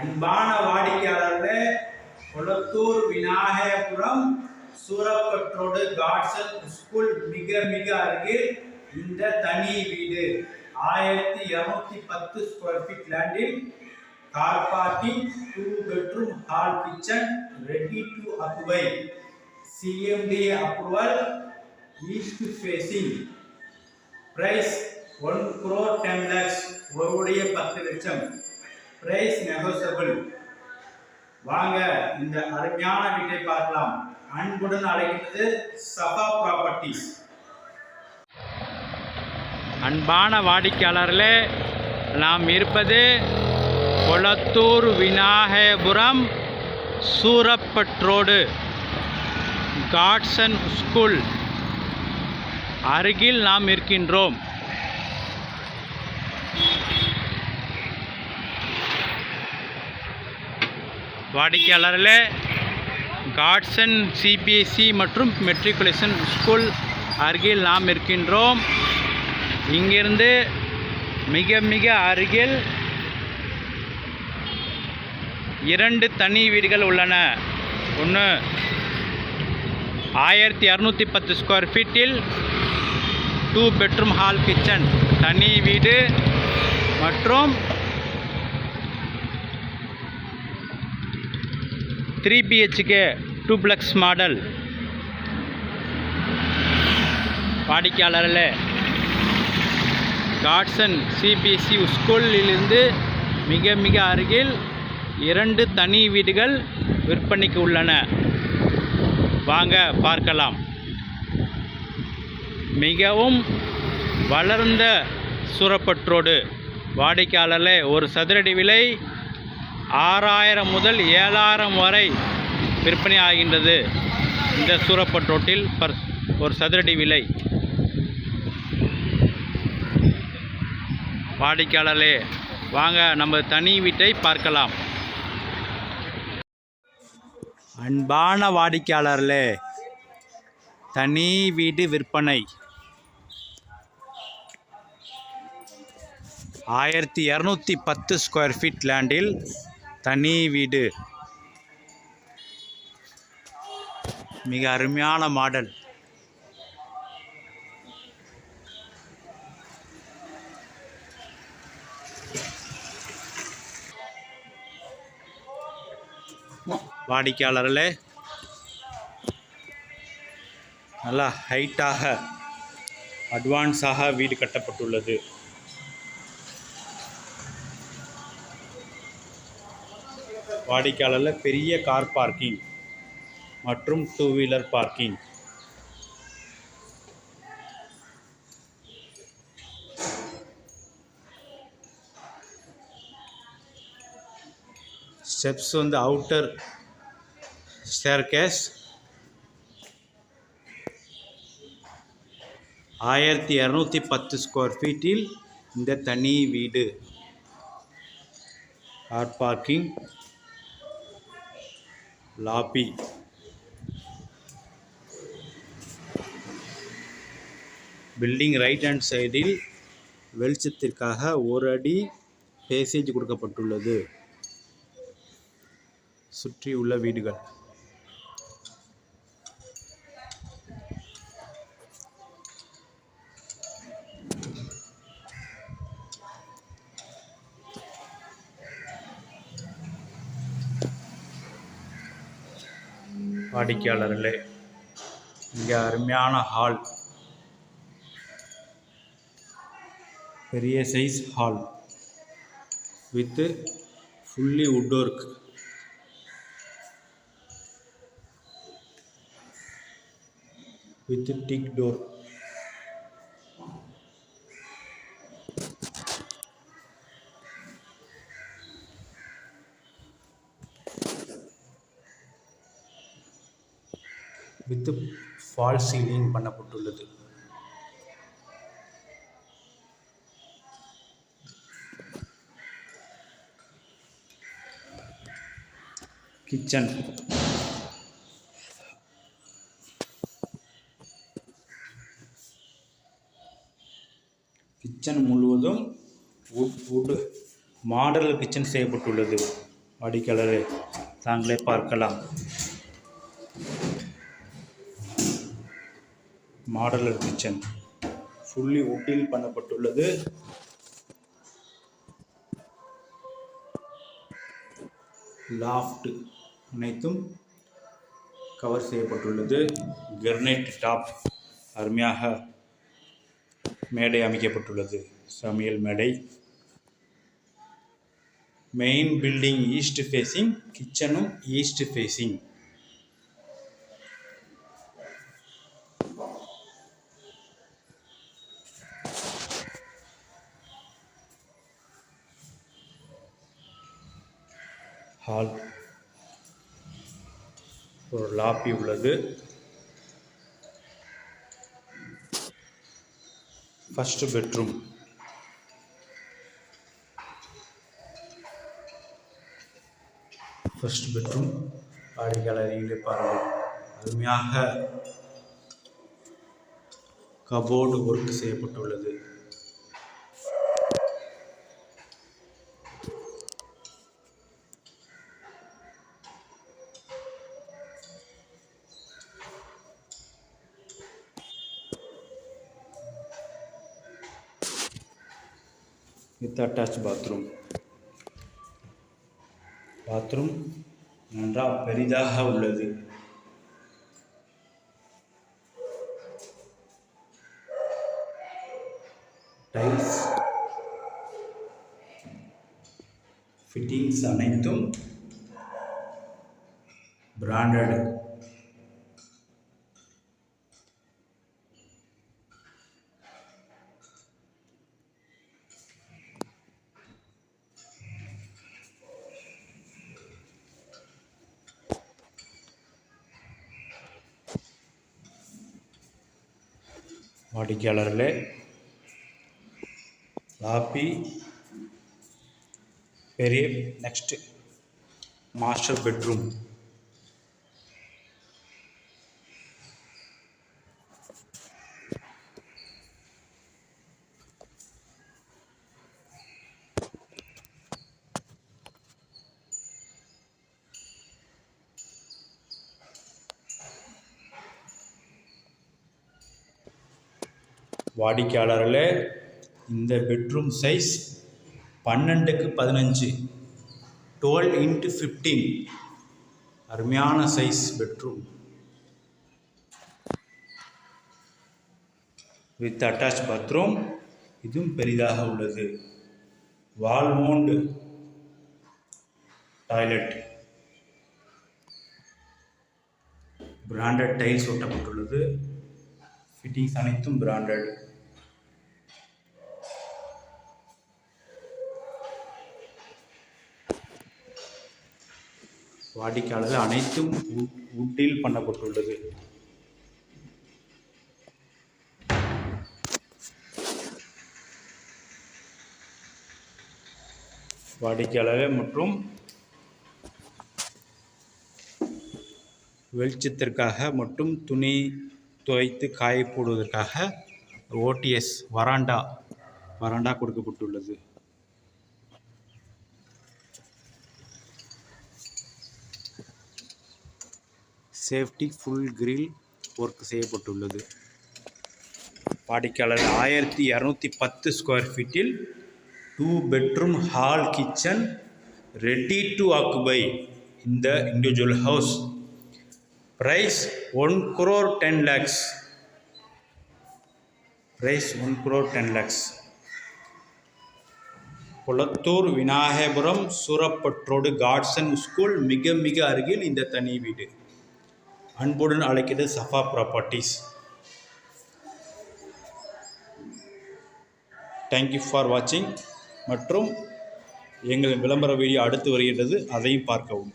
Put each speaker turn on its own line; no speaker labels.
அன்பான வாடிக்கையாளர்களே கொளத்தூர் விநாயகபுரம் சூரப்பற்றோடு காட்சன் ஸ்கூல் மிக மிக அருகில் இந்த தனி வீடு. ஆயிரத்தி இரநூத்தி பத்து ஸ்கொயர் ஃபீட் லேண்டில் car parking two bedroom hall kitchen ready to அப்வை CMD approval east facing price one crore ten lakhs ஒருவருடைய பத்து லட்சம். பிரைஸ் நெகோசபிள் வாங்க இந்த அருமையான வீட்டை பார்க்கலாம். அன்புடன் அழைக்கிறது சபா ப்ராப்பர்ட்டிஸ்
அன்பான வாடிக்கையாளர்களே நாம் இருப்பது கொளத்தூர் விநாயகபுரம் சூரப்பற்றோடு காட்சன் ஸ்கூல் அருகில் நாம் இருக்கின்றோம். வாடிக்கையாளர்களே காட்சன் சிபிஎஸ்சி மற்றும் மெட்ரிகுலேஷன் ஸ்கூல் அருகில் நாம் இருக்கின்றோம். இங்கிருந்து மிக மிக அருகில் இரண்டு தனி வீடுகள் உள்ளன. ஒன்று ஆயிரத்தி இரநூத்தி பத்து ஸ்கொயர் ஃபீட்டில் டூ பெட்ரூம் ஹால் கிச்சன் தனி வீடு மற்றும் த்ரீ பிஹெச்கே டூப்ளெக்ஸ் மாடல். வாடிக்கையாளரில் காட்சன் சிபிஎஸ்சி ஸ்கூலிலிருந்து மிக மிக அருகில் இரண்டு தனி வீடுகள் விற்பனைக்கு உள்ளன. வாங்க பார்க்கலாம். மிகவும் வளர்ந்த சூரப்பற்றோடு வாடிக்கையாளர்களே ஒரு சதுரடி விலை ஆறாயிரம் முதல் ஏழாயிரம் வரை விற்பனை ஆகின்றது. இந்த சூரப்பட்டோட்டில் பர் ஒரு சதுரடி விலை. வாடிக்கையாளர்களே வாங்க நம்ம தனி வீட்டை பார்க்கலாம். அன்பான வாடிக்கையாளர்களே தனி வீடு விற்பனை. ஆயிரத்தி இரநூத்தி பத்து ஸ்கொயர் ஃபீட் லேண்டில் தனி வீடு. மிக அருமையான மாடல். வாடிக்கையாளர்களே நல்லா ஹைட்டாக அட்வான்ஸாக வீடு கட்டப்பட்டுள்ளது. வாடிக்கையாளரில் பெரிய கார் பார்க்கிங் மற்றும் டூ வீலர் பார்க்கிங் ஸ்டெப்ஸ் வந்து அவுட்டர் ஸ்டேர்கேஸ் ஆயிரத்தி இரநூத்தி பத்து ஸ்கொயர் ஃபீட்டில் இந்த தனி வீடு. Car parking lobby. Building right hand சைடில் வெளிச்சத்திற்காக ஒரு அடி பேசேஜ் கொடுக்கப்பட்டுள்ளது. சுற்றி உள்ள வீடுகள். வாடிக்கையாளர்களே இங்கே அருமையான ஹால் பெரிய size hall with fully wood work with teak door with false ceiling பண்ணப்பட்டுள்ளது. Kitchen kitchen முழுவதும் வுட் வுட் மாடல் கிச்சன் செய்யப்பட்டுள்ளது.
வாடிக்கையாளரே தாங்களே பார்க்கலாம். Modular kitchen. ஃபுல்லி உட்டில் பண்ணப்பட்டுள்ளது. லாஃப்ட் அனைத்தும் கவர் செய்யப்பட்டுள்ளது. கிரனைட் டாப் அருமையாக மேடை அமைக்கப்பட்டுள்ளது. சமையல் மேடை. மெயின் பில்டிங் ஈஸ்ட் ஃபேஸிங் கிச்சனும் ஈஸ்ட் ஃபேஸிங் ஹால் ஒரு லாபி உள்ளது. ஃபஸ்ட்டு பெட்ரூம் ஃபஸ்ட் பெட்ரூம் வாடிக்கையாளர்களே பாருங்கள் அருமையாக கபோர்டு ஒர்க் செய்யப்பட்டுள்ளது. With attach bathroom. பாத்ரூம் நன்றாக பெரிதாக உள்ளது. டைல்ஸ் ஃபிட்டிங்ஸ் அனைத்தும் பிராண்டட் வாடிக்கையாளர்களே லாபி பெரிய நெக்ஸ்ட் மாஸ்டர் பெட்ரூம் வாடிக்கையாளர்களே இந்த பெட்ரூம் சைஸ் பன்னெண்டுக்கு பதினஞ்சு. டுவெல் இன்ட்டு ஃபிஃப்டீன் அருமையான size bedroom with attach bathroom இதுவும் பெரிதாக உள்ளது. Wall mount toilet branded tiles ஒட்டப்பட்டுள்ளது. Fittings அனைத்தும் பிராண்டட் வாடிக்கையாளர் அனைத்தும் உட்டில் பண்ணப்பட்டுள்ளது. வாடிக்கையாளர்கள் மற்றும் வெளிச்சத்திற்காக மற்றும் துணி துவைத்து காய போடுவதற்காக ஓடிஎஸ் வராண்டா வராண்டா கொடுக்கப்பட்டுள்ளது. சேஃப்டி ஃபுல் கிரில் ஒர்க் செய்யப்பட்டுள்ளது. வாடிக்கையாளர் ஆயிரத்தி இரநூத்தி பத்து ஸ்கொயர் ஃபீட்டில் two bedroom hall kitchen ready to occupy இந்த individual house. Price one crore ten lakhs. Price one crore ten lakhs. Kolathur Vinayagapuram சூரப்பற்றோடு Godson school மிக மிக அருகில் இந்த தனி வீடு. அன்புடன் அழைக்கிறது சஃபா ப்ராப்பர்ட்டிஸ் தேங்க்யூ ஃபார் வாட்சிங் மற்றும் எங்கள் விளம்பர வீடியோ அடுத்து வருகின்றது அதையும் பார்க்கவும்.